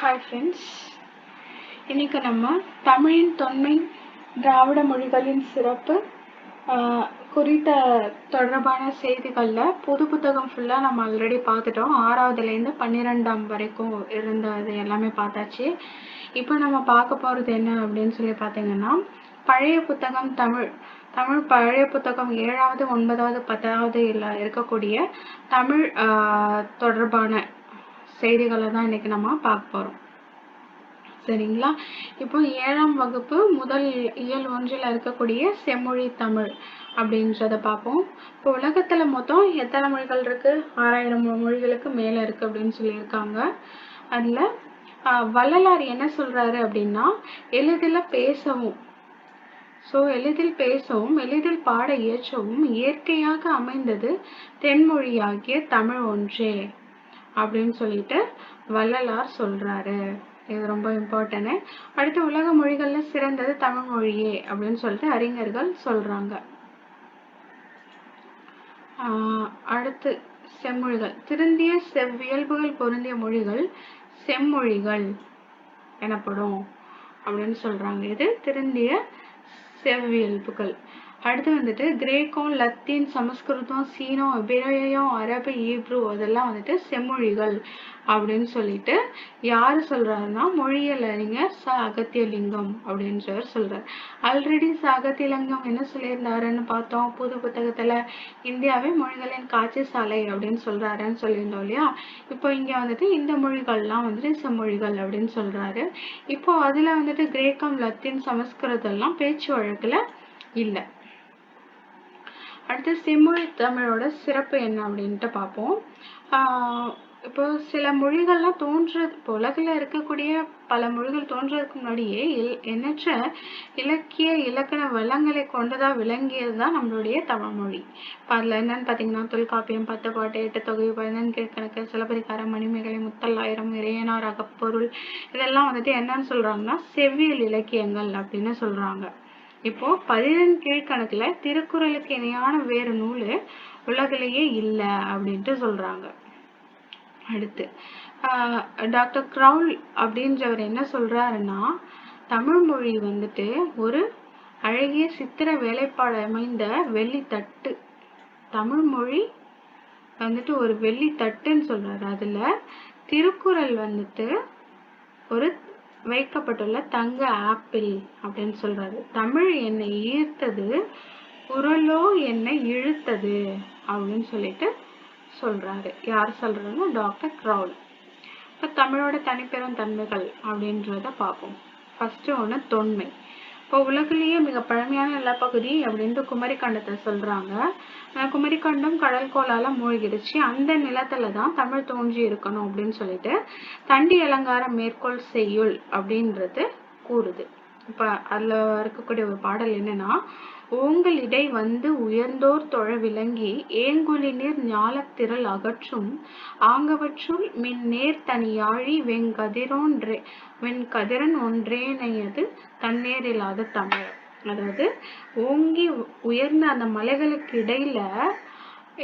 Hi friends இன்னைக்கு நம்ம தமிழின் தொன்மை திராவிட மொழிகளின் சிறப்பு குறித்த தொடர்பான செய்திகளில் புது புத்தகம் ஃபுல்லாக நம்ம ஆல்ரெடி பார்த்துட்டோம். ஆறாவதுலேருந்து பன்னிரெண்டாம் வரைக்கும் இருந்தது எல்லாமே பார்த்தாச்சு. இப்போ நம்ம பார்க்க போகிறது என்ன அப்படின்னு சொல்லி பார்த்தீங்கன்னா பழைய புத்தகம் தமிழ் தமிழ் பழைய புத்தகம் ஏழாவது ஒன்பதாவது பத்தாவது இல்லை இருக்கக்கூடிய தமிழ் தொடர்பான செய்திகளை தான் இன்னைக்கு நம்ம பார்க்க போறோம். சரிங்களா? இப்போ ஏழாம் வகுப்பு முதல் இயல் ஒன்றில் இருக்கக்கூடிய செம்மொழி தமிழ் அப்படின்றத பார்ப்போம். இப்போ உலகத்துல மொத்தம் எத்தனை மொழிகள் இருக்கு? ஆறாயிரம் மொழிகளுக்கு மேல இருக்கு அப்படின்னு சொல்லியிருக்காங்க. அதுல வள்ளலார் என்ன சொல்றாரு அப்படின்னா எளிதில் பேசவும். ஸோ எளிதில் பேசவும் எளிதில் பாட இயற்றவும் இயற்கையாக அமைந்தது தென்மொழியாகிய தமிழ் ஒன்றே. அப்படின்னு சொல்லிட்டு வள்ளலார் சொல்றாரு. இது ரொம்ப இம்பார்ட்டன்ட் அடுத்து உலக மொழிகள்ல சிறந்தது தமிழ் மொழியே அப்படின்னு சொல்லிட்டு அறிஞர்கள் சொல்றாங்க. ஆஹ் அடுத்து செம்மொழிகள். திருந்திய செவ்வியல்புகள் பொருந்திய மொழிகள் செம்மொழிகள் எனப்படும் அப்படின்னு சொல்றாங்க. இது திருந்திய செவ்வியல்புகள் அடுத்து வந்துட்டு கிரேக்கம் லத்தீன் சமஸ்கிருதம் சீனோ எபிரேயம் அரபு ஈப்ரு அதெல்லாம் வந்துட்டு செம்மொழிகள் அப்படின்னு சொல்லிட்டு யார் சொல்றாருன்னா மொழியியல் அறிஞர் ச அகத்தியலிங்கம் அப்படின்றவர் சொல்றார். ஆல்ரெடி ச அகத்தியலிங்கம் என்ன சொல்லியிருந்தாருன்னு பார்த்தோம். புது புத்தகத்துல இந்தியாவே மொழிகளின் காட்சி சாலை அப்படின்னு சொல்றாருன்னு சொல்லியிருந்தோம் இல்லையா? இப்போ இங்க வந்துட்டு இந்த மொழிகள்லாம் வந்துட்டு செம்மொழிகள் அப்படின்னு சொல்றாரு. இப்போ அதுல வந்துட்டு கிரேக்கம் லத்தீன் சமஸ்கிருதம் எல்லாம் பேச்சு வழக்குல இல்லை. அடுத்து செம்மொழி தமிழோட சிறப்பு என்ன அப்படின்ட்டு பார்ப்போம். இப்போ சில மொழிகள்லாம் தோன்றது இப்போ உலகில் இருக்கக்கூடிய பல மொழிகள் தோன்றதுக்கு முன்னாடியே இல்- எண்ணற்ற இலக்கிய இலக்கண வளங்களை கொண்டதாக விளங்கியது தான் நம்மளுடைய தமிழ்மொழி இப்போ அதில் என்னன்னு பார்த்தீங்கன்னா தொல்காப்பியம் பத்து பாட்டு எட்டு தொகை பதினெண் கீழ்கணக்கு சிலப்பதிகாரம் மணிமேகலை முத்தல்லாயிரம் இறையனார் அகப்பொருள் இதெல்லாம் வந்துட்டு என்னன்னு சொல்கிறாங்கன்னா செவ்வியல் இலக்கியங்கள் அப்படின்னு சொல்கிறாங்க இப்போ பதினெண் கீழ்கணக்குல திருக்குறளுக்கு இணையான வேறு நூல் உலகிலேயே இல்லை அப்படின்ட்டு சொல்றாங்க. அடுத்து டாக்டர் க்ரௌல் அப்படின்றவர் என்ன சொல்றாருன்னா தமிழ் மொழி வந்துட்டு ஒரு அழகிய சித்திர வேலைப்பாடு அமைந்த வெள்ளித்தட்டு. தமிழ் மொழி வந்துட்டு ஒரு வெள்ளித்தட்டுன்னு சொல்றாரு. அதுல திருக்குறள் வந்துட்டு ஒரு வைக்கப்பட்டுள்ள தங்க ஆப்பிள் அப்படின்னு சொல்றாரு. தமிழ் என்னை ஈர்த்தது குரலோ என்னை இழுத்தது அப்படின்னு சொல்லிட்டு சொல்றாரு. யார் சொல்றதுன்னா டாக்டர் க்ரௌல். இப்போ தமிழோட தனிப்பெரும் தன்மைகள் அப்படின்றத பார்ப்போம். ஃபர்ஸ்ட் ஒன்று தொன்மை. இப்போ உலகிலேயே மிக பழமையான நிலப்பகுதி அப்படின்ட்டு குமரிக்கண்டத்தை சொல்றாங்க. குமரிக்கண்டம் கடல் கோளால மூழ்கிடுச்சு. அந்த நிலத்துல தான் தமிழ் தோன்றி இருக்கணும் அப்படின்னு சொல்லிட்டு தண்டி அலங்காரம் மேற்கோள் செய்யுள் அப்படின்றது கூறுது. இப்போ அதுல இருக்கக்கூடிய ஒரு பாடல் என்னன்னா ஓங்கல் இடை வந்து உயர்ந்தோர் தொழ விளங்கி ஏங்குழி ஞாலத்திரள் அகற்றும் ஆங்கவற்றுள் மின் நேர் தனியாழி வெங்கதிரோன்றே வெண்கதிரன் ஒன்றேனையது தன்னேரில்லாத தமிழ் அதாவது ஓங்கி உயர்ந்த அந்த மலைகளுக்கு இடையில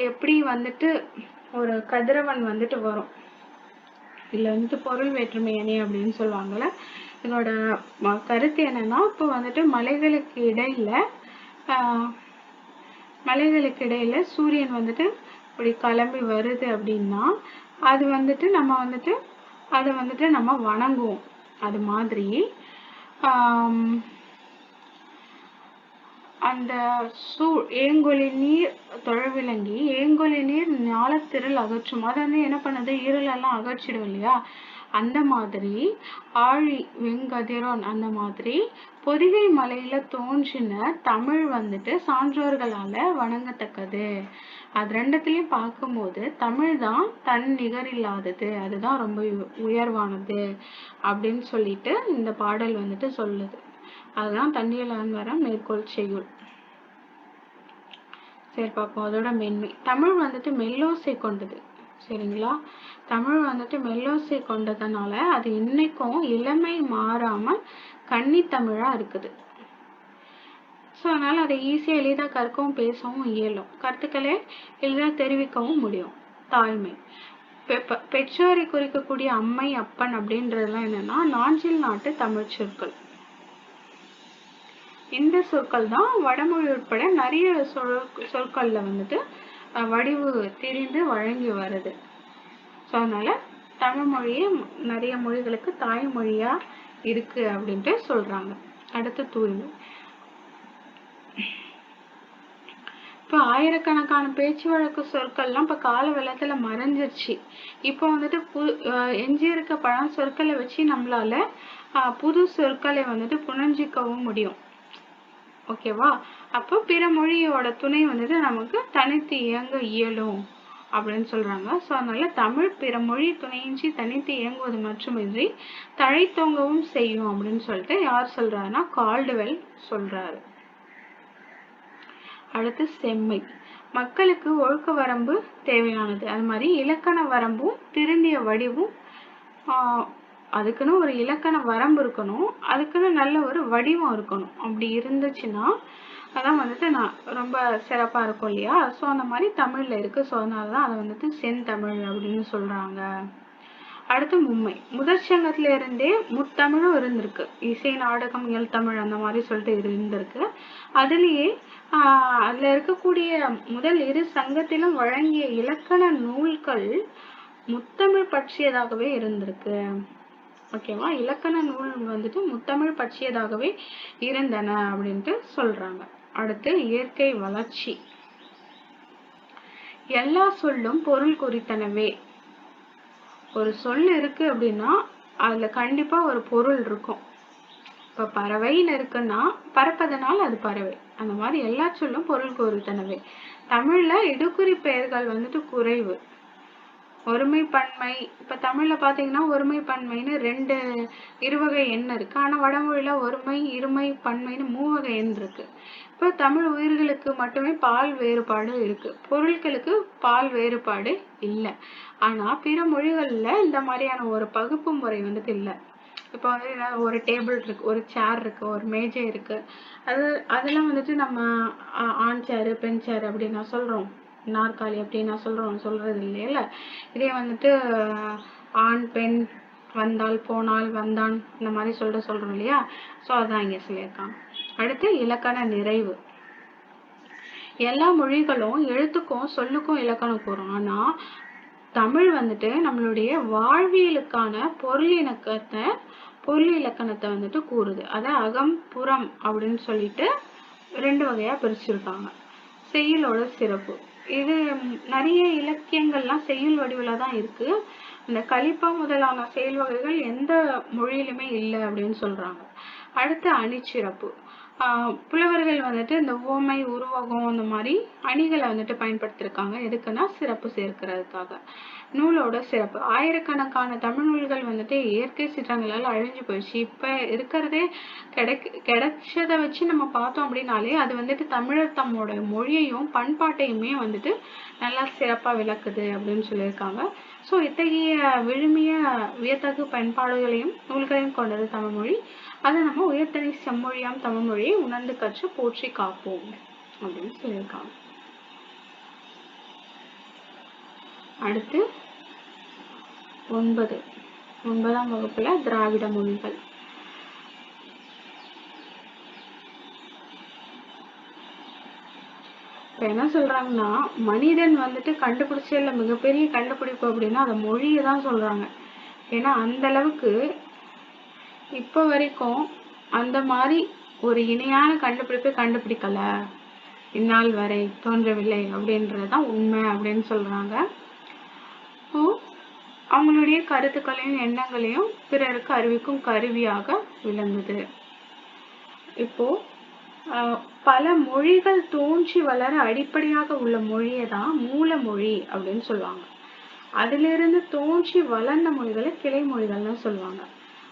எப்படி வந்துட்டு ஒரு கதிரவன் வந்துட்டு வரும். இதுல வந்துட்டு பொருள் வேற்றுமை அணி அப்படின்னு சொல்லுவாங்கல்ல இதோட கருத்து என்னன்னா இப்போ வந்துட்டு மலைகளுக்கு இடையில மலைகளுக்கு இடையில சூரியன் வந்துட்டு இப்படி கிளம்பி வருது அப்படின்னா அது வந்துட்டு நம்ம வந்துட்டு அதை வந்துட்டு நம்ம வணங்குவோம். அது மாதிரி அந்த சூ ஏங்கொலி நீர் தொழவிலங்கி ஏங்கொலி நீர் ஞாலத்திரள் அகற்றும். அது வந்து என்ன பண்ணுது? ஈரலெல்லாம் அகற்றிடும் இல்லையா? அந்த மாதிரி ஆழி வெங்கதிரோன் அந்த மாதிரி பொதிகை மலையில தோன்றின தமிழ் வந்துட்டு சான்றோர்களால வணங்கத்தக்கது. அது ரெண்டத்திலையும் பார்க்கும்போது தமிழ் தான் தன் நிகரில்லாதது. அதுதான் ரொம்ப உ- உயர்வானது அப்படின்னு சொல்லிட்டு இந்த பாடல் வந்துட்டு சொல்லுது. அதுதான் தண்ணீர் அலங்காரம் மேற்கோள் செய்யுள். சரி பார்ப்போம். அதோட மென்மை. தமிழ் வந்துட்டு மெல்லோசை கொண்டது. சரிங்களா? தமிழ் வந்துட்டு மெல்லோசை கொண்டதுனால அது இன்னைக்கும் இளமை மாறாம கன்னி தமிழா இருக்குது. ஸோ அதனால அதை ஈஸியாக எளிதாக கற்கவும் பேசவும் இயலும். கருத்துக்களை எளிதாக தெரிவிக்கவும் முடியும். தாய்மை பெற்றோரை குறிக்கக்கூடிய அம்மை அப்பன் அப்படின்றதுலாம் என்னன்னா நாஞ்சில் நாட்டு தமிழ் சொற்கள். இந்த சொற்கள் தான் வடமொழி உட்பட நிறைய சொல் சொற்கள்ல வந்துட்டு வடிவு திரிந்து வழங்கி வருது. ஸோ அதனால தமிழ் மொழியே நிறைய மொழிகளுக்கு தாய்மொழியா இருக்கு அப்படின்ட்டு சொல்றாங்க. அடுத்து தூய்மை. இப்போ ஆயிரக்கணக்கான பேச்சு வழக்கு சொற்கள்லாம் இப்போ கால வெள்ளத்தில் மறைஞ்சிருச்சு. இப்போ வந்துட்டு பு எஞ்சி இருக்க பழம் சொற்களை வச்சு நம்மளால புது சொற்களை வந்துட்டு புணர்ஞ்சிக்கவும் முடியும். ஓகேவா? அப்போ பிற மொழியோட துணை வந்துட்டு நமக்கு தனித்து இயங்க இயலும். அப்படின்னு சொல்றாங்க. ஸோ அதனால தமிழ் பிற மொழி துணையின்றி தனித்து இயங்குவது மட்டுமின்றி தழைத்தோங்கவும் செய்யும் அப்படின்னு சொல்லிட்டு யார் சொல்றாருன்னா கால்டுவெல் சொல்றாரு. அடுத்து செம்மை. மக்களுக்கு ஒழுக்க வரம்பு தேவையானது. அது மாதிரி இலக்கண வரம்பும் திருந்திய வடிவும் அதுக்குன்னு ஒரு இலக்கண வரம்பு இருக்கணும். அதுக்குன்னு நல்ல ஒரு வடிவம் இருக்கணும். அப்படி இருந்துச்சுன்னா அதான் வந்துட்டு நான் ரொம்ப சிறப்பா இருக்கும் இல்லையா? ஸோ அந்த மாதிரி தமிழ்ல இருக்கு. ஸோ அதனால தான் அதை வந்துட்டு செந்தமிழ் அப்படின்னு சொல்றாங்க. அடுத்து மும்மை. முதற் சங்கத்துல இருந்தே முத்தமிழும் இருந்திருக்கு. இசை நாடகம் இயல் தமிழ் அந்த மாதிரி சொல்லிட்டு இருந்திருக்கு. அதுலேயே ஆஹ் அதுல இருக்கக்கூடிய முதல் இரு சங்கத்திலும் வழங்கிய இலக்கண நூல்கள் முத்தமிழ் பற்றியதாகவே இருந்திருக்கு. ஓகேவா இலக்கண நூல் வந்துட்டு முத்தமிழ் பற்றியதாகவே இருந்தன அப்படின்ட்டு சொல்றாங்க. அடுத்து இயற்கை வளர்ச்சி. எல்லா சொல்லும் பொருள் குறித்தனவே. ஒரு சொல் இருக்கு அப்படின்னா அதுல கண்டிப்பா ஒரு பொருள் இருக்கும். இப்ப பறவைன்னு இருக்குன்னா பறப்பதனால் அது பறவை. அந்த மாதிரி எல்லா சொல்லும் பொருள் குறித்தனவே. தமிழ்ல இடுக்குறி பெயர்கள் வந்துட்டு குறைவு. ஒருமை பன்மை இப்ப தமிழ்ல பாத்தீங்கன்னா ஒருமை பன்மைன்னு ரெண்டு இருவகை எண் இருக்கு. ஆனா வடமொழியில ஒருமை இருமை பன்மைன்னு மூவகை எண் இருக்கு. இப்ப தமிழ் உயிர்களுக்கு மட்டுமே பால் வேறுபாடு இருக்கு. பொருட்களுக்கு பால் வேறுபாடு இல்லை. ஆனா பிற மொழிகள்ல இந்த மாதிரியான ஒரு பகுப்பு முறை வந்துட்டு இல்லை. இப்போ வந்து ஒரு டேபிள் இருக்கு ஒரு சேர் இருக்கு ஒரு மேஜை இருக்கு. அது அதெல்லாம் வந்துட்டு நம்ம ஆண் சேரு பெண் சேரு அப்படின்னு சொல்றோம். நாற்காலி அப்படின்னு நான் சொல்றோம் சொல்றது இல்லையில இதே வந்துட்டு ஆண் பெண் வந்தால் போனால் வந்தான் இந்த மாதிரி சொல்ற சொல்றோம் இல்லையா? சோ அதான் இங்க சொல்லியிருக்காங்க அடுத்து இலக்கண நிறைவு. எல்லா மொழிகளும் எழுத்துக்கும் சொல்லுக்கும் இலக்கணம் கூறும். ஆனா தமிழ் வந்துட்டு நம்மளுடைய வாழ்வியலுக்கான பொருள் இணக்கத்தை பொருள் இலக்கணத்தை வந்துட்டு கூறுது. அதை அகம் புறம் அப்படின்னு சொல்லிட்டு ரெண்டு வகையா பிரிச்சிருக்காங்க. செய்யலோட சிறப்பு. இது நிறைய இலக்கியங்கள்லாம் செய்யுள் வடிவில் தான் இருக்கு. இந்த கலிப்பா முதலான செயல் வகைகள் எந்த மொழியிலுமே இல்லை அப்படின்னு சொல்றாங்க. அடுத்து அணிச்சிறப்பு. ஆஹ் புலவர்கள் வந்துட்டு இந்த ஓமை உருவகம் அந்த மாதிரி அணிகளை வந்துட்டு பயன்படுத்திருக்காங்க. எதுக்குன்னா சிறப்பு சேர்க்கிறதுக்காக. நூலோட சிறப்பு. ஆயிரக்கணக்கான தமிழ் நூல்கள் வந்துட்டு இயற்கை சீற்றங்களால் அழிஞ்சு போயிடுச்சு. இப்ப இருக்கிறதே கிடைக் கிடைச்சதை வச்சு நம்ம பார்த்தோம் அப்படின்னாலே அது வந்துட்டு தமிழர் தம்மோட மொழியையும் பண்பாட்டையுமே வந்துட்டு நல்லா சிறப்பா விளக்குது அப்படின்னு சொல்லியிருக்காங்க. சோ இத்தகைய விழுமிய வியத்தகு பண்பாடுகளையும் நூல்களையும் கொண்டது தமிழ்மொழி அதை நம்ம உயர்த்தனை செம்மொழியாம் தமிழ்மொழியை உணர்ந்து கற்று போற்றி காப்போம் அப்படின்னு சொல்லியிருக்காங்க. அடுத்து ஒன்பது. ஒன்பதாம் வகுப்புல திராவிட மொழிகள் இப்ப என்ன சொல்றாங்கன்னா மனிதன் வந்துட்டு கண்டுபிடிச்சதுல மிகப்பெரிய கண்டுபிடிப்பு அப்படின்னா அந்த மொழியை தான் சொல்றாங்க. ஏன்னா அந்த அளவுக்கு இப்ப வரைக்கும் அந்த மாதிரி ஒரு இணையான கண்டுபிடிப்பை கண்டுபிடிக்கல. இந்நாள் வரை தோன்றவில்லை அப்படின்றதுதான் உண்மை அப்படின்னு சொல்றாங்க. இப்போ அவங்களுடைய கருத்துக்களையும் எண்ணங்களையும் பிறருக்கு அறிவிக்கும் கருவியாக விளங்குது. இப்போ ஆஹ் பல மொழிகள் தோன்றி வளர அடிப்படையாக உள்ள மொழியை தான் மூல மொழி அப்படின்னு சொல்லுவாங்க. அதிலிருந்து தோன்றி வளர்ந்த மொழிகளை கிளை மொழிகள்னு சொல்லுவாங்க.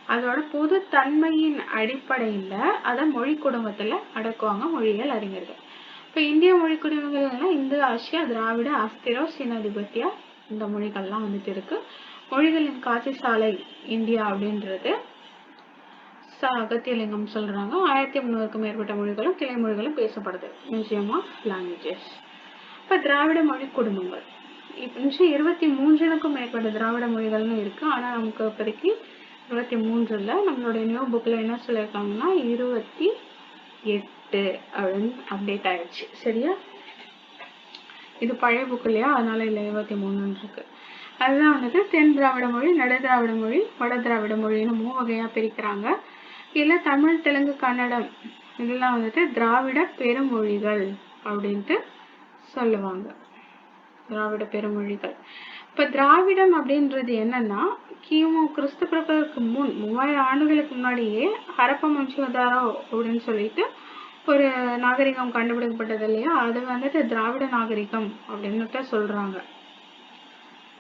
அதோட பொது தன்மையின் அடிப்படையில அதை மொழி குடும்பத்துல அடக்குவாங்க மொழியியல் அறிஞர்கள். இப்ப இந்திய மொழி குடும்பங்கள்னா இந்து ஆசியா திராவிட அஸ்திரோ சீனாதிபத்தியா இந்த மொழிகள்லாம் வந்துட்டு இருக்கு. மொழிகளின் காட்சி சாலை இந்தியா அப்படின்றது. அகத்தியலிங்கம் சொல்றாங்க. ஆயிரத்தி முந்நூறுக்கும் மேற்பட்ட மொழிகளும் கிளை மொழிகளும் பேசப்படுது. மியூசியம் ஆஃப் லாங்குவேஜஸ் இப்ப திராவிட மொழி குடும்பங்கள். இப்போ நிமிஷம் இருபத்தி மூன்றுக்கும் மேற்பட்ட திராவிட மொழிகள்னு இருக்கு. ஆனா நமக்கு இப்போதைக்கு இருபத்தி மூன்றுல நம்மளுடைய நியூ புக்கில் என்ன சொல்லியிருக்காங்கன்னா இருபத்தி எட்டு அப்படின்னு அப்டேட் ஆயிடுச்சு. சரியா? இது பழைய புக்கு இல்லையா? அதனால இல்லை இருபத்தி மூணுன்னு இருக்கு. அதுதான் வந்துட்டு தென் திராவிட மொழி நடு திராவிட மொழி வட திராவிட மொழின்னு மூணு வகையா பிரிக்கிறாங்க. இல்ல தமிழ் தெலுங்கு கன்னடம் இதெல்லாம் வந்துட்டு திராவிட பெருமொழிகள் அப்படின்ட்டு சொல்லுவாங்க. திராவிட பெருமொழிகள். இப்ப திராவிடம் அப்படின்றது என்னன்னா கிமு கிறிஸ்து பிறப்பதற்கு முன் மூவாயிரம் ஆண்டுகளுக்கு முன்னாடியே ஹரப்ப மொஹஞ்சதாரோ அப்படின்னு சொல்லிட்டு ஒரு நாகரிகம் கண்டுபிடிக்கப்பட்டது இல்லையா அது வந்துட்டு திராவிட நாகரிகம் அப்படின்னுட்டு சொல்றாங்க.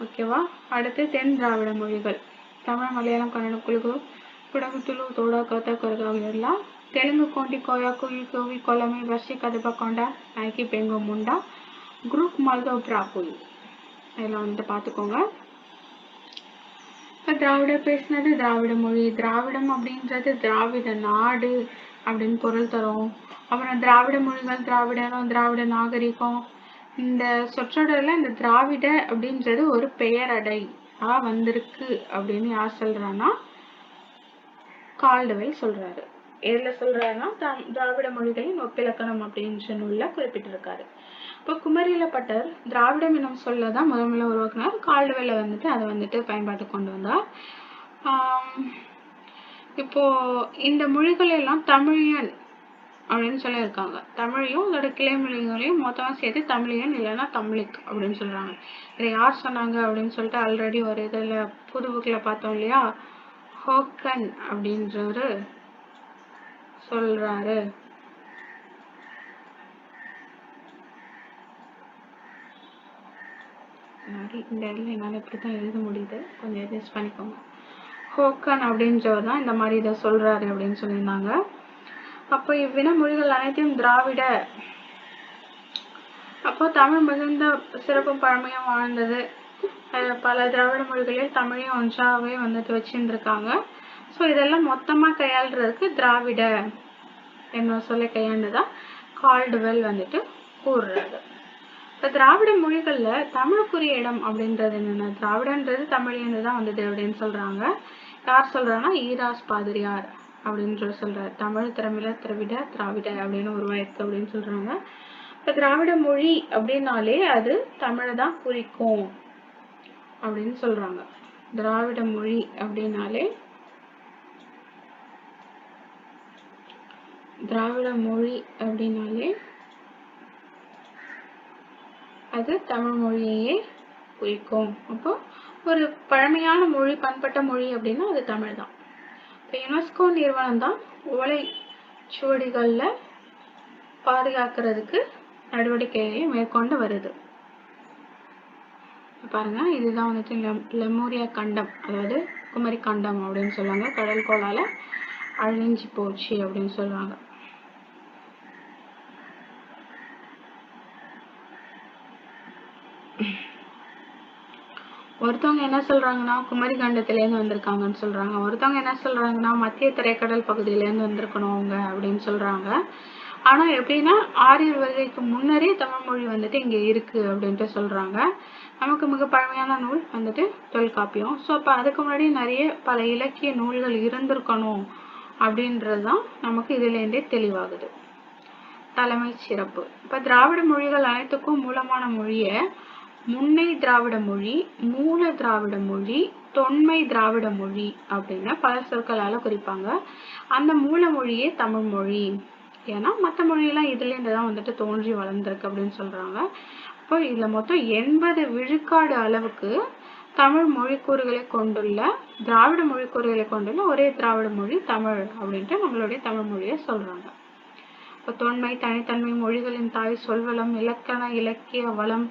ஓகேவா? அடுத்து தென் திராவிட மொழிகள். தமிழ் மலையாளம் கன்னடம் குலுகு குடகுத்துலு தோடா கத்த கருகாக எல்லாம் தெலுங்கு கோண்டி கோயா குயி கோவி கொலமி வர்ஷி கதப கொண்டா நாய்க்கி பெங்கு முண்டா குரூப் மல்தோ பிராபுல் இதெல்லாம் வந்துட்டு பார்த்துக்கோங்க. திராவிடர் பேசினது திராவிட மொழி திராவிடம் அப்படின்றது திராவிட நாடு அப்படின்னு பொருள் தரும். அப்புறம் திராவிட மொழிகள் திராவிடனும் திராவிட நாகரிகம். இந்த சொற்றொடர்ல இந்த திராவிட அப்படின்றது ஒரு பெயரடை ஆ வந்திருக்கு அப்படின்னு யார் சொல்றான்னா கால்டுவெல் சொல்றாரு. எதுல சொல்றாருன்னா தா- திராவிட மொழிகளின் ஒப்பிலக்கணம் அப்படின்ற நூல்ல குறிப்பிட்டிருக்காரு. இப்போ குமரியிலப்பட்டர் திராவிடம் எனும் சொல்ல தான் முதல் முதல்ல உருவாக்குனார் கால்டுவெல்ல வந்துட்டு அதை வந்துட்டு பயன்பாட்டு கொண்டு வந்தார். இப்போ இந்த மொழிகள் எல்லாம் தமிழியன் அப்படின்னு சொல்லியிருக்காங்க. தமிழையும் அதோட கிளை மொழிகளையும் மொத்தமாக சேர்த்து தமிழியன் இல்லைன்னா தமிழிக் அப்படின்னு சொல்கிறாங்க இதை யார் சொன்னாங்க அப்படின்னு சொல்லிட்டு ஆல்ரெடி ஒரு இதில் புது புக்கில் பார்த்தோம் இல்லையா? ஹோக்கன் அப்படின்றவர் சொல்கிறாரு சாரி இந்த இடத்துல என்னால இப்படித்தான் எழுத முடியுது. கொஞ்சம் அட்ஜஸ்ட் பண்ணிக்கோங்க. ஹோக்கன் அப்படின்றவர் தான் இந்த மாதிரி இதை சொல்கிறாரு அப்படின்னு சொல்லியிருந்தாங்க. அப்போ இவ்வின மொழிகள் அனைத்தையும் திராவிட. அப்போ தமிழ் மிகுந்த சிறப்பும் பழமையும் வாழ்ந்தது பல திராவிட மொழிகளில் தமிழையும் ஒன்றாவே வந்துட்டு வச்சுருந்துருக்காங்க. ஸோ இதெல்லாம் மொத்தமா கையாளுறதுக்கு திராவிட. என்ன சொல்ல கையாண்டுதான் கால்டுவெல் வந்துட்டு கூறுறது இப்ப திராவிட மொழிகள்ல தமிழுக்குரிய இடம் அப்படின்றது என்னென்ன? திராவிடன்றது தமிழ்லேருந்து தான் வந்தது அப்படின்னு சொல்றாங்க. யார் சொல்றாங்கன்னா ஈராஸ் பாதிரியார் அப்படின்ற சொல்கிறார் தமிழ் திறமிழ திராவிட திராவிட அப்படின்னு உருவாயிருக்கு அப்படின்னு சொல்றாங்க. இப்ப திராவிட மொழி அப்படின்னாலே அது தமிழை தான் குறிக்கும் அப்படின்னு சொல்றாங்க. திராவிட மொழி அப்படின்னாலே திராவிட மொழி அப்படின்னாலே அது தமிழ் மொழியையே குறிக்கும். அப்போ ஒரு பழமையான மொழி பண்பட்ட மொழி அப்படின்னா அது தமிழ் தான். இப்போ யுனெஸ்கோ நிறுவனம் தான் ஓலை சுவடிகள்ல பாதுகாக்கிறதுக்கு நடவடிக்கையை மேற்கொண்டு வருது. பாருங்க இதுதான் வந்துட்டு லெமோரியா கண்டம். அதாவது குமரி கண்டம் அப்படின்னு சொல்லுவாங்க. கடல் கோளால அழிஞ்சு போச்சு அப்படின்னு சொல்லுவாங்க. ஒருத்தவங்க என்ன சொல்றாங்கன்னா குமரி இருந்து வந்திருக்காங்கன்னு சொல்றாங்க. ஒருத்தவங்க என்ன சொல்றாங்கன்னா மத்திய திரைக்கடல் பகுதியில இருந்து வந்திருக்கணும் அவங்க அப்படின்னு சொல்றாங்க. ஆனா எப்படின்னா ஆரியர் வருகைக்கு முன்னரே தமிழ் மொழி வந்துட்டு இங்க இருக்கு அப்படின்ட்டு சொல்றாங்க. நமக்கு மிக பழமையான நூல் வந்துட்டு தொல்காப்பியம். ஸோ அப்ப அதுக்கு முன்னாடி நிறைய பல இலக்கிய நூல்கள் இருந்திருக்கணும் அப்படின்றதுதான் நமக்கு இதுல இருந்தே தெளிவாகுது. தலைமை சிறப்பு. இப்ப திராவிட மொழிகள் அனைத்துக்கும் மூலமான மொழிய முன்னை திராவிட மொழி மூல திராவிட மொழி தொன்மை திராவிட மொழி அப்படின்னு பல சொற்களால குறிப்பாங்க. அந்த மூல மொழியே தமிழ் மொழி. ஏன்னா மற்ற மொழியெல்லாம் இதுலேருந்து தான் வந்துட்டு தோன்றி வளர்ந்துருக்கு அப்படின்னு சொல்றாங்க. அப்போ இதுல மொத்தம் எண்பது விழுக்காடு அளவுக்கு தமிழ் மொழிக்கூறுகளை கொண்டுள்ள திராவிட மொழிக்கூறுகளை கொண்டுள்ள ஒரே திராவிட மொழி தமிழ் அப்படின்ட்டு நம்மளுடைய தமிழ் மொழியை சொல்றாங்க. இப்போ தொன்மை தனித்தன்மை மொழிகளின் தாய் சொல்வளம் இலக்கண இலக்கிய வளம்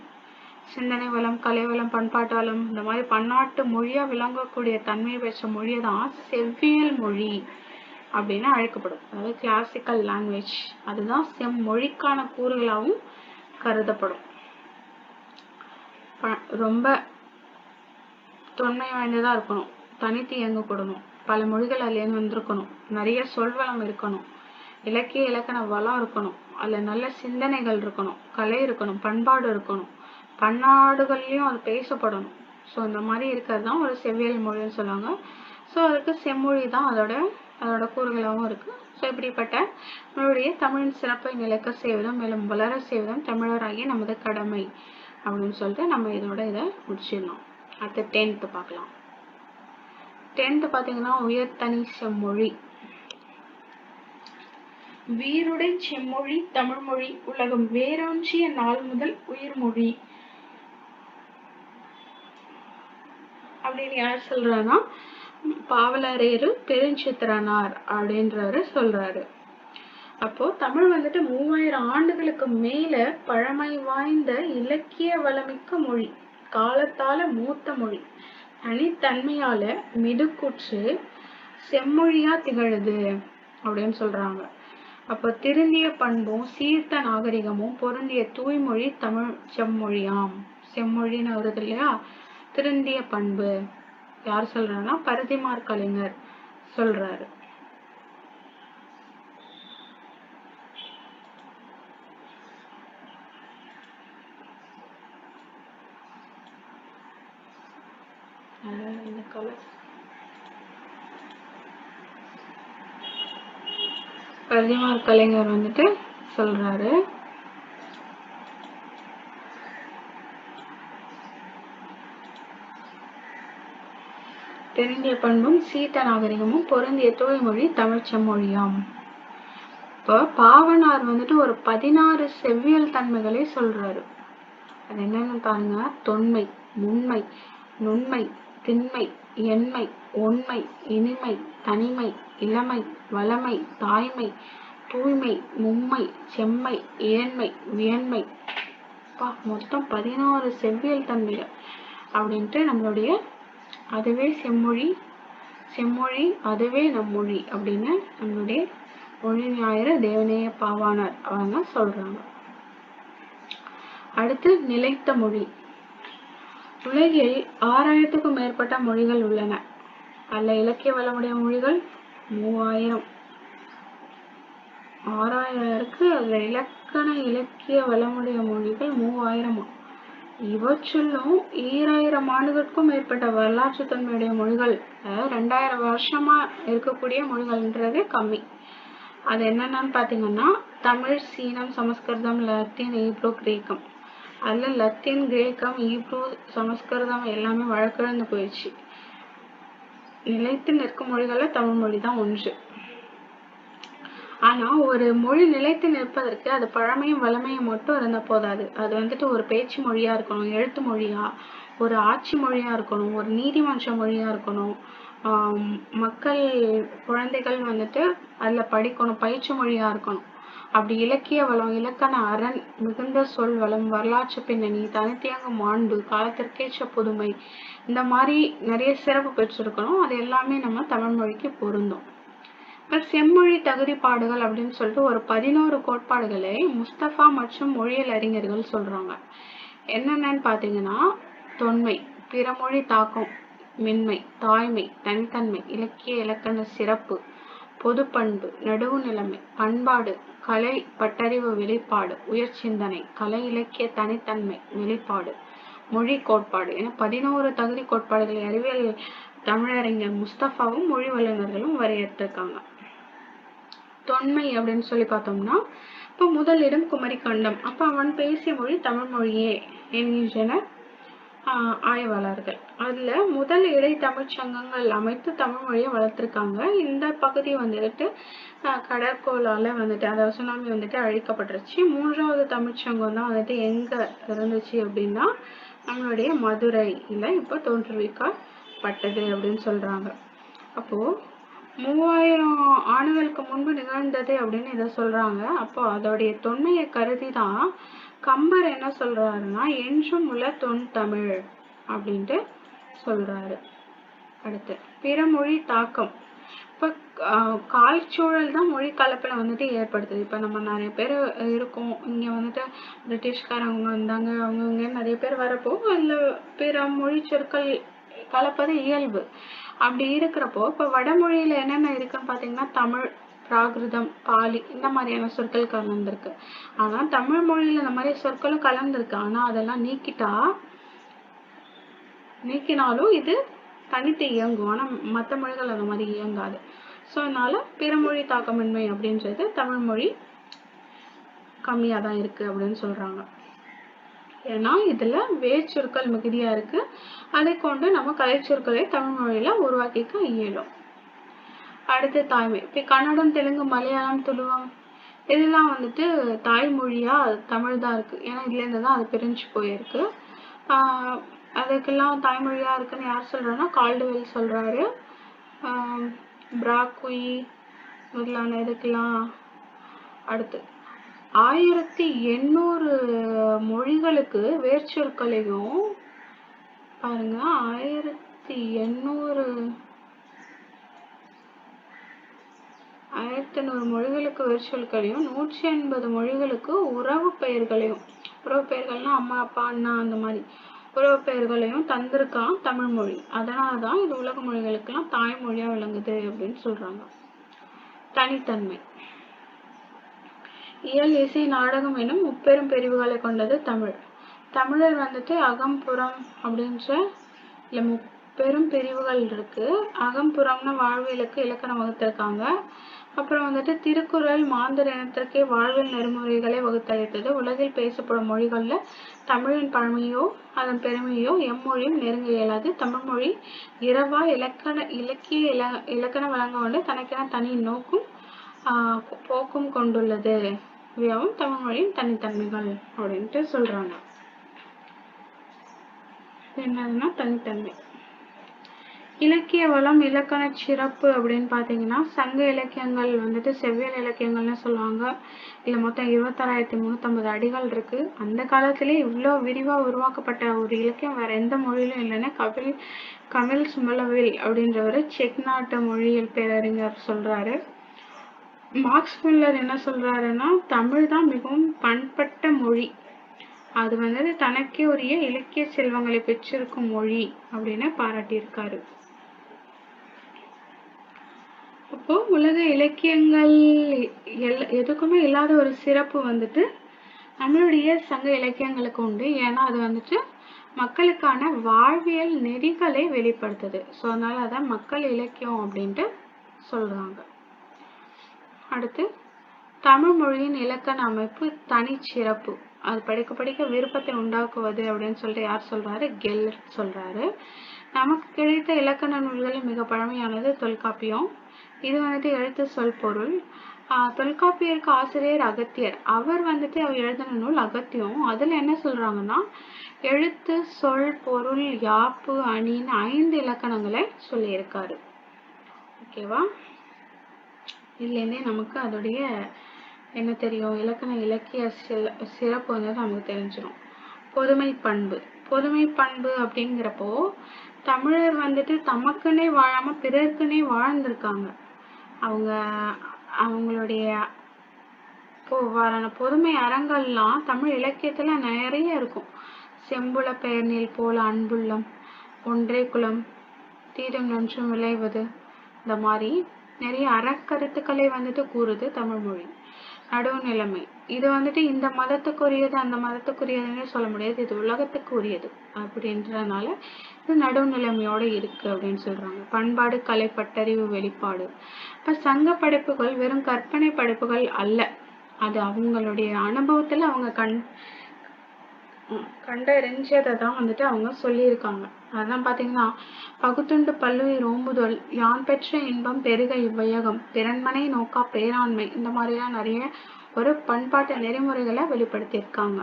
சிந்தனை வளம் கலை வளம் பண்பாட்டு வளம் இந்த மாதிரி பன்னாட்டு மொழியா விளங்கக்கூடிய தன்மை பெற்ற மொழியை தான் செவ்வியல் மொழி அப்படின்னு அழைக்கப்படும். அதாவது கிளாசிக்கல் லாங்குவேஜ் அதுதான் செம்மொழிக்கான கூறுகளாகவும் கருதப்படும். ப- ரொம்ப தொன்மை வாய்ந்ததா இருக்கணும். தனித்து இயங்கக்கூடணும். பல மொழிகள் அதுலேருந்து வந்திருக்கணும். நிறைய சொல்வளம் இருக்கணும். இலக்கிய இலக்கண வளம் இருக்கணும். அதுல நல்ல சிந்தனைகள் இருக்கணும். கலை இருக்கணும். பண்பாடு இருக்கணும். பன்னாடுகள்லயும் அது பேசப்படணும். ஸோ இந்த மாதிரி இருக்கிறது தான் ஒரு செவ்வியல் மொழின்னு சொல்லுவாங்க. ஸோ அதுக்கு செம்மொழி தான் அதோட அதோட கூறுகளாகவும் இருக்கு. ஸோ இப்படிப்பட்ட நம்மளுடைய தமிழின் சிறப்பை நிலைக்க செய்வதும் மேலும் வளர செய்வதும் தமிழராகிய நமது கடமை அப்படின்னு சொல்லிட்டு நம்ம இதோட இதை முடிச்சிடலாம் அடுத்து டென்த்து பார்க்கலாம். டென்த்து பார்த்தீங்கன்னா உயர்தனி செம்மொழி. வீருடை செம்மொழி தமிழ்மொழி உலகம் வேரூன்றிய நாள் முதல் உயிர்மொழி. அப்படின்னு யார் சொல்றாருன்னா பாவலரேறு பெருஞ்சித்திரனார் அப்படின்றவரு சொல்றாரு. அப்போ தமிழ் வந்துட்டு மூவாயிரம் ஆண்டுகளுக்கு மேல பழமை வாய்ந்த இலக்கிய வளமிக்க மொழி காலத்தால மூத்த மொழி. தனித்தன்மையால மிடுக்குற்று செம்மொழியா திகழுது அப்படின்னு சொல்றாங்க. அப்போ திருந்திய பண்பும் சீர்த்த நாகரிகமும் பொருந்திய தூய்மொழி தமிழ் செம்மொழியாம். செம்மொழின்னு வருது இல்லையா? திருந்திய பண்பு. யார் சொல்றாருன்னா பரதிமார் கலைஞர் சொல்றாரு. இந்த கலர் பரதிமார் கலைஞர் வந்துட்டு சொல்றாரு. தெரிந்திய பண்பும் சீத்த நாகரிகமும் பொருந்திய தூய்மொழி தமிழ் செம்மொழியாம். இப்போ பாவனார் வந்துட்டு ஒரு பதினாறு செவ்வியல் தன்மைகளை சொல்றாரு. அது என்னன்னு பாருங்க தொன்மை முன்மை நுண்மை திண்மை எண்மை ஒண்மை இனிமை தனிமை இளமை வளமை தாய்மை தூய்மை மும்மை செம்மை ஏழ்மை வியன்மை. மொத்தம் பதினாறு செவ்வியல் தன்மைகள் அப்படின்ட்டு நம்மளுடைய அதுவே செம்மொழி செம்மொழி அதுவே நம் மொழி அப்படின்னு நம்மளுடைய மொழி ஞாயிறு தேவநேய பாவானார் அவங்க சொல்றாங்க. அடுத்து நிலைத்த மொழி. உலகில் ஆறாயிரத்துக்கும் மேற்பட்ட மொழிகள் உள்ளன. அல்ல இலக்கிய வளமுடைய மொழிகள் மூவாயிரம். ஆறாயிரம் இருக்கு அதுல இலக்கண இலக்கிய வளமுடைய மொழிகள் மூவாயிரமா? இவற்றிலும் ஈராயிரம் ஆண்டுகளுக்கும் மேற்பட்ட வரலாற்று தன்மையுடைய மொழிகள் அதாவது ரெண்டாயிரம் வருஷமா இருக்கக்கூடிய மொழிகள்ன்றது கம்மி. அது என்னென்னு பார்த்தீங்கன்னா தமிழ் சீனம் சமஸ்கிருதம் லத்தீன் ஈப்ரோ கிரேக்கம். அதில் லத்தீன் கிரேக்கம் ஈப்ரோ சமஸ்கிருதம் எல்லாமே வழக்கிழந்து போயிடுச்சு. நிலைத்து நிற்கும் மொழிகளில் தமிழ் மொழி தான் ஒன்று. ஆனா ஒரு மொழி நிலைத்து நிற்பதற்கு அது பழமையும் வளமையும் மட்டும் இருந்தா போதாது. அது வந்துட்டு ஒரு பேச்சு மொழியா இருக்கணும் எழுத்து மொழியா ஒரு ஆட்சி மொழியா இருக்கணும் ஒரு நீதிமன்ற மொழியா இருக்கணும். மக்கள் குழந்தைகள் வந்துட்டு அதுல படிக்கணும் பயிற்சி மொழியா இருக்கணும். அப்படி இலக்கிய வளம் இலக்கண அரண் மிகுந்த சொல் வளம் வரலாற்று பின்னணி தனித்தியாக மாண்பு காலத்திற்கேற்ற புதுமை இந்த மாதிரி நிறைய சிறப்பு பெற்றிருக்கணும். அது எல்லாமே நம்ம தமிழ் மொழிக்கு பொருந்தும். இப்ப செம்மொழி தகுதிப்பாடுகள் அப்படின்னு சொல்லிட்டு ஒரு பதினோரு கோட்பாடுகளை முஸ்தபா மற்றும் மொழியியல் அறிஞர்கள் சொல்றாங்க. என்னென்னன்னு பாத்தீங்கன்னா தொன்மை பிறமொழி தாக்கம் மென்மை தாய்மை தனித்தன்மை இலக்கிய இலக்கண சிறப்பு பொது பண்பு நடுவு நிலைமை பண்பாடு கலை பட்டறிவு வெளிப்பாடு உயர் சிந்தனை கலை இலக்கிய தனித்தன்மை வெளிப்பாடு மொழி கோட்பாடு என பதினோரு தகுதி கோட்பாடுகளை அறிவியல் தமிழறிஞர் முஸ்தபாவும் மொழி வல்லுநர்களும் வரையறுத்திருக்காங்க. தொன்மை அப்படின்னு சொல்லி பார்த்தோம்னா இப்போ முதலிடம் குமரி கண்டம் அவன் பேசிய மொழி தமிழ் மொழியே என்கின்றனர் ஆய்வாளர்கள். அதில் முதல் இடை தமிழ்ச் சங்கங்கள் அமைத்து தமிழ் மொழியை வளர்த்துருக்காங்க. இந்த பகுதி வந்துட்டு கடற்கோளால் வந்துட்டு அதாவது சுனாமி வந்துட்டு அழிக்கப்பட்டுருச்சு. மூன்றாவது தமிழ்ச்சங்கம் தான் வந்துட்டு எங்கே இருந்துச்சு அப்படின்னா நம்மளுடைய மதுரையில் இப்போ தோற்றுவிக்கப்பட்டது அப்படின்னு சொல்கிறாங்க அப்போது மூவாயிரம் ஆண்டுகளுக்கு முன்பு நிகழ்ந்தது அப்படின்னு இதை சொல்றாங்க. அப்போ அதோடைய தொன்மையை கருதி தான் கம்பர் என்ன சொல்றாருன்னா என்றும் உள்ள தொன் தமிழ் அப்படின்ட்டு சொல்றாரு. அடுத்து பிறமொழி தாக்கம். இப்ப கால் சூழல் தான் மொழி கலப்பில வந்துட்டு ஏற்படுத்துது. இப்ப நம்ம நிறைய பேர் இருக்கோம். இங்க வந்துட்டு பிரிட்டிஷ்காரங்க வந்தாங்க. அவங்க நிறைய பேர் வரப்போ அதில் பிற மொழி சொற்கள் கலப்பது இயல்பு. அப்படி இருக்கிறப்போ இப்ப வடமொழியில என்னென்ன இருக்குன்னு பாத்தீங்கன்னா தமிழ் பிராகிருதம் பாலி இந்த மாதிரியான சொற்கள் கலந்துருக்கு. ஆனா தமிழ் மொழியில இந்த மாதிரி சொற்களும் கலந்துருக்கு. ஆனா அதெல்லாம் நீக்கிட்டா நீக்கினாலும் இது தனித்து இயங்கும். ஆனா மற்ற மொழிகள் அந்த மாதிரி இயங்காது. ஸோ அதனால பிற மொழி தாக்கமின்மை அப்படின்றது தமிழ் மொழி தான் இருக்கு அப்படின்னு சொல்றாங்க. ஏன்னா இதில் வேர்ச்சொற்கள் மிகுதியாக இருக்குது அதை கொண்டு நம்ம கலைச்சொற்களை தமிழ் மொழியில் உருவாக்கிக்க இயலும். அடுத்து தாய்மை இப்போ கன்னடம் தெலுங்கு மலையாளம் துளுவம் இதெல்லாம் வந்துட்டு தாய்மொழியாக தமிழ் தான் இருக்குது ஏன்னா இதுலேருந்து தான் அது பிரிஞ்சு போயிருக்கு. அதுக்கெல்லாம் தாய்மொழியாக இருக்குன்னு யார் சொல்கிறான்னா கால்டுவெல் சொல்கிறாரு பிராக்குயி முதலான இதுக்கெல்லாம் அடுத்து ஆயிரத்தி எண்ணூறு மொழிகளுக்கு வேர்ச்சொற்களையும் பாருங்க ஆயிரத்தி எண்ணூறு ஆயிரத்தி எண்ணூறு மொழிகளுக்கு வேர்ச்சொற்களையும் நூற்றி எண்பது மொழிகளுக்கு உறவு பெயர்களையும் உறவு பெயர்கள்னா அம்மா அப்பா அண்ணா அந்த மாதிரி. உறவு பெயர்களையும் தந்திருக்கான் தமிழ் மொழி. அதனாலதான் இது உலக மொழிகளுக்கெல்லாம் தாய்மொழியா விளங்குது அப்படின்னு சொல்றாங்க. தனித்தன்மை. இயல் இசை நாடகம் எனும் முப்பெரும் பிரிவுகளை கொண்டது தமிழ். தமிழர் வந்துட்டு அகம்புறம் அப்படின்ற இல்லை முப்பெரும் பிரிவுகள் இருக்கு. அகம்புறம்னு வாழ்வியலுக்கு இலக்கணம் வகுத்திருக்காங்க. அப்புறம் வந்துட்டு திருக்குறள் மாந்தர் இனத்திற்கே வாழ்வியல் நெறிமுறைகளை வகுத்தளித்தது. உலகில் பேசப்படும் மொழிகளில் தமிழின் பழமையோ அதன் பெருமையோ எம்மொழியும் நெருங்க இயலாது. தமிழ் மொழி இரவா இலக்கண இலக்கிய இல இலக்கண வழங்க கொண்டு தனக்கென தனி நோக்கும் போக்கும் கொண்டுள்ளது. இவையாவும் தமிழ் மொழியின் தனித்தன்மைகள் அப்படின்ட்டு சொல்றாங்க. என்னதுன்னா தனித்தன்மை. இலக்கிய வளம் இலக்கண சிறப்பு அப்படின்னு பார்த்தீங்கன்னா சங்க இலக்கியங்கள் வந்துட்டு செவ்வியல் இலக்கியங்கள்னு சொல்லுவாங்க. இதுல மொத்தம் இருபத்தாறாயிரத்தி முந்நூற்றம்பது அடிகள் இருக்கு. அந்த காலத்திலே இவ்வளோ விரிவா உருவாக்கப்பட்ட ஒரு இலக்கியம் வேற எந்த மொழியிலும் இல்லைன்னா கபில் கமில் சுமலவில் அப்படின்றவர் செக் நாட்டு மொழியியல் பேரறிஞர் சொல்றாரு. மார்க்ஸ் முல்லர் என்ன சொல்றாருன்னா தமிழ் தான் மிகவும் பண்பட்ட மொழி. அது வந்து தனக்கே உரிய இலக்கிய செல்வங்களை பெற்றிருக்கும் மொழி அப்படின்னு பாராட்டியிருக்காரு. அப்போ உலக இலக்கியங்கள் எல் எதுக்குமே இல்லாத ஒரு சிறப்பு வந்துட்டு நம்மளுடைய சங்க இலக்கியங்களுக்கு உண்டு. ஏன்னா அது வந்துட்டு மக்களுக்கான வாழ்வியல் நெறிகளை வெளிப்படுத்துது. ஸோ அதனால அதான் மக்கள் இலக்கியம் அப்படின்ட்டு சொல்றாங்க. அடுத்து தமிழ் மொழியின் இலக்கண அமைப்பு தனிச்சிறப்பு அது படிக்க படிக்க விருப்பத்தை உண்டாக்குவது அப்படின்னு சொல்லிட்டு யார் சொல்றாரு? கெல்லர் சொல்றாரு. நமக்கு கிடைத்த இலக்கண நூல்களில் மிக பழமையானது தொல்காப்பியம். இது வந்துட்டு எழுத்து சொல் பொருள். தொல்காப்பியருக்கு ஆசிரியர் அகத்தியர். அவர் வந்துட்டு அவர் எழுதின நூல் அகத்தியம். அதுல என்ன சொல்றாங்கன்னா எழுத்து சொல் பொருள் யாப்பு அணின்னு ஐந்து இலக்கணங்களை சொல்லியிருக்காரு. ஓகேவா? இதுலேருந்தே நமக்கு அதோடைய என்ன தெரியும் இலக்கண இலக்கிய சில சிறப்பு வந்து நமக்கு தெரிஞ்சிடும் பொதுமை பண்பு. பொதுமை பண்பு அப்படிங்கிறப்போ தமிழர் வந்துட்டு தமக்குன்னே வாழாம பிறருக்குனே வாழ்ந்திருக்காங்க. அவங்க அவங்களுடைய பொதுமை அறங்கள்லாம் தமிழ் இலக்கியத்துல நிறைய இருக்கும். செம்புல பெயர்நீல் போல அன்புள்ளம் ஒன்றே குலம் தீரம் நன்றும் விளைவது இந்த மாதிரி நிறைய அறக்கருத்துக்களை வந்துட்டு கூறுது தமிழ் மொழி. நடுவுநிலைமை இது வந்துட்டு இந்த மதத்துக்குரியது அந்த மதத்துக்குரியதுன்னு சொல்ல முடியாது. இது உலகத்துக்கு உரியது அப்படின்றதுனால இது நடுவுநிலைமையோட இருக்கு அப்படின்னு சொல்றாங்க. பண்பாடு கலை பட்டறிவு வெளிப்பாடு. இப்ப சங்க படைப்புகள் வெறும் கற்பனை படைப்புகள் அல்ல. அது அவங்களுடைய அனுபவத்துல அவங்க கண் கண்டறிஞ்சதை தான் வந்துட்டு அவங்க சொல்லியிருக்காங்க. அதான் பாத்தீங்கன்னா பகுத்துண்டு பல்லுயிர் ரோம்புதல் யான் பெற்ற இன்பம் பெருக இவ்வையகம் திறன்மனை நோக்கா பேராண்மை இந்த மாதிரிலாம் நிறைய ஒரு பண்பாட்டு நெறிமுறைகளை வெளிப்படுத்தியிருக்காங்க.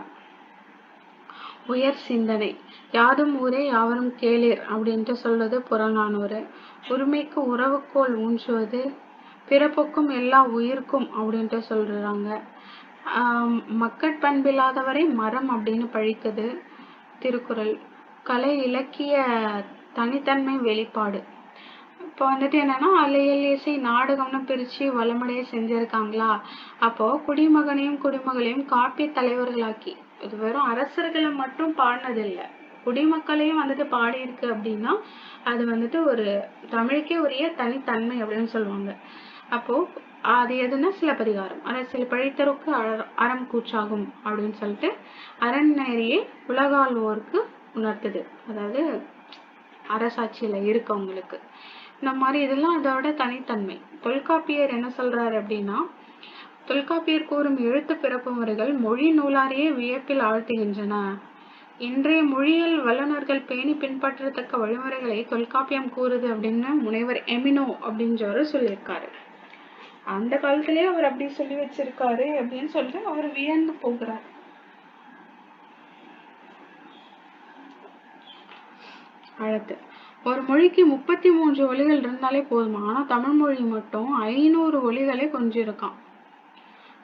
உயர் சிந்தனை யாதும் ஊரே யாவரும் கேளீர் அப்படின்ட்டு சொல்றது புறநானூறு. உரிமைக்கு உறவுக்கோள் ஊன்றுவது பிறப்புக்கும் எல்லா உயிர்க்கும் அப்படின்ட்டு சொல்றாங்க. மக்கட்பண்பில்லாதவரை மரம் அப்படின்னு பழிக்குது திருக்குறள். கலை இலக்கிய தனித்தன்மை வெளிப்பாடு. இப்போ வந்துட்டு என்னன்னா அலையல் இசை நாடகம்னு பிரிச்சு வளமடைய செஞ்சிருக்காங்களா? அப்போ குடிமகனையும் குடிமகளையும் காப்பிய தலைவர்களாக்கி இது வெறும் அரசர்களை மட்டும் பாடினதில்லை. குடிமக்களையும் வந்துட்டு பாடியிருக்கு அப்படின்னா அது வந்துட்டு ஒரு தமிழுக்கே உரிய தனித்தன்மை அப்படின்னு சொல்லுவாங்க. அப்போ அது எதுனா சிலப்பதிகாரம் அதாவது சில பழித்தருக்கு அறம் கூச்சாகும் அப்படின்னு சொல்லிட்டு அறநெறியை உலகாழ்வோருக்கு உணர்த்துது. அதாவது அரசாட்சியில இருக்கவங்களுக்கு இந்த மாதிரி இதெல்லாம் அதோட தனித்தன்மை. தொல்காப்பியர் என்ன சொல்றாரு அப்படின்னா தொல்காப்பியர் கூறும் எழுத்து பிறப்பு முறைகள் மொழி நூலாரையே வியப்பில் ஆழ்த்துகின்றன. இன்றைய மொழியியல் வல்லுநர்கள் பேணி பின்பற்றத்தக்க வழிமுறைகளை தொல்காப்பியம் கூறுது அப்படின்னு முனைவர் எமினோ அப்படின்றவரு சொல்லியிருக்காரு. அந்த காலத்திலேயே அவர் அப்படி சொல்லி வச்சிருக்காரு அப்படின்னு சொல்லிட்டு அவர் வியந்து போகிறார். அடுத்து ஒரு மொழிக்கு முப்பத்தி மூன்று ஒலிகள் இருந்தாலே போதுமா? ஆனா தமிழ் மொழி மட்டும் ஐநூறு ஒலிகளே கொஞ்சம் இருக்கான்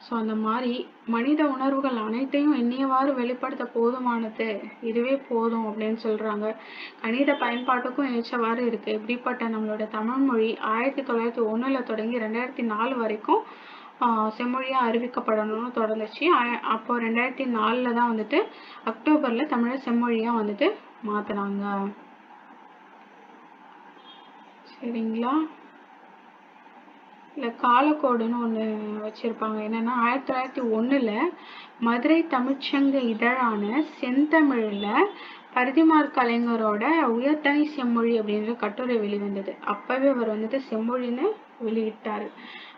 ஸோ அந்த மாதிரி மனித உணர்வுகள் அனைத்தையும் எண்ணியவாறு வெளிப்படுத்த போதுமானது. இதுவே போதும் அப்படின்னு சொல்கிறாங்க கணித பயன்பாட்டுக்கும் ஏற்றவாறு இருக்குது இப்படிப்பட்ட நம்மளோட தமிழ் மொழி ஆயிரத்தி தொள்ளாயிரத்தி ஒன்றில் தொடங்கி ரெண்டாயிரத்தி நாலு வரைக்கும் செம்மொழியாக அறிவிக்கப்படணும்னு தொடர்ந்துச்சு. அப்போ ரெண்டாயிரத்தி நாலில் தான் வந்துட்டு அக்டோபரில் தமிழை செம்மொழியாக வந்துட்டு மாற்றுனாங்க சரிங்களா? இல்லை காலக்கோடுன்னு ஒன்று வச்சுருப்பாங்க. என்னென்னா ஆயிரத்தி தொள்ளாயிரத்தி ஒன்றில் மதுரை தமிழ்ச்சங்க இதழான செந்தமிழில் பரிதிமார் கலைஞரோட உயர்தனி செம்மொழி அப்படின்ற கட்டுரை வெளிவந்தது. அப்போவே அவர் வந்துட்டு செம்மொழின்னு வெளியிட்டார்.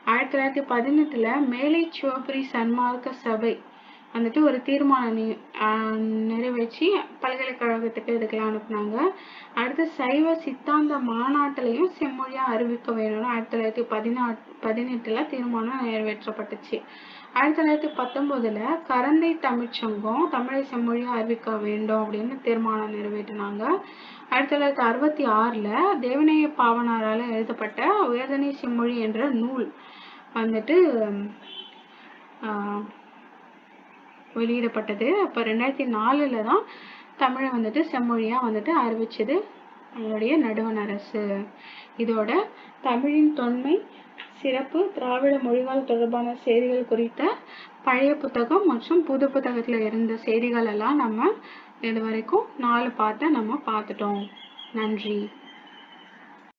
ஆயிரத்தி தொள்ளாயிரத்தி பதினெட்டில் மேலை சிவபுரி சன்மார்க்க சபை வந்துட்டு ஒரு தீர்மானம் நிறைவேற்றி பல்கலைக்கழகத்துக்கு இதுக்கெல்லாம் அனுப்புனாங்க. அடுத்து சைவ சித்தாந்த மாநாட்டிலையும் செம்மொழியா அறிவிக்க வேணும்னு ஆயிரத்தி தொள்ளாயிரத்தி பதினா பதினெட்டுல தீர்மானம் நிறைவேற்றப்பட்டுச்சு. ஆயிரத்தி தொள்ளாயிரத்தி பத்தொன்பதுல கரந்தை தமிழ்ச்சங்கம் தமிழை செம்மொழியா அறிவிக்க வேண்டும் அப்படின்னு தீர்மானம் நிறைவேற்றினாங்க. ஆயிரத்தி தொள்ளாயிரத்தி அறுபத்தி ஆறுல தேவநேய பாவனாரால எழுதப்பட்ட உயர்தனை செம்மொழி என்ற நூல் வந்துட்டு ஆஹ் வெளியிடப்பட்டது. அப்போ ரெண்டாயிரத்தி நாலுல தான் தமிழை வந்துட்டு செம்மொழியா வந்துட்டு அறிவிச்சது நம்மளுடைய நடுவண் அரசு. இதோட தமிழின் தொன்மை சிறப்பு திராவிட மொழிகள் தொடர்பான செய்திகள் குறித்த பழைய புத்தகம் மற்றும் புது புத்தகத்துல இருந்த செய்திகள் எல்லாம் நம்ம இது வரைக்கும் நாலு பார்த்த நம்ம பார்த்துட்டோம். நன்றி.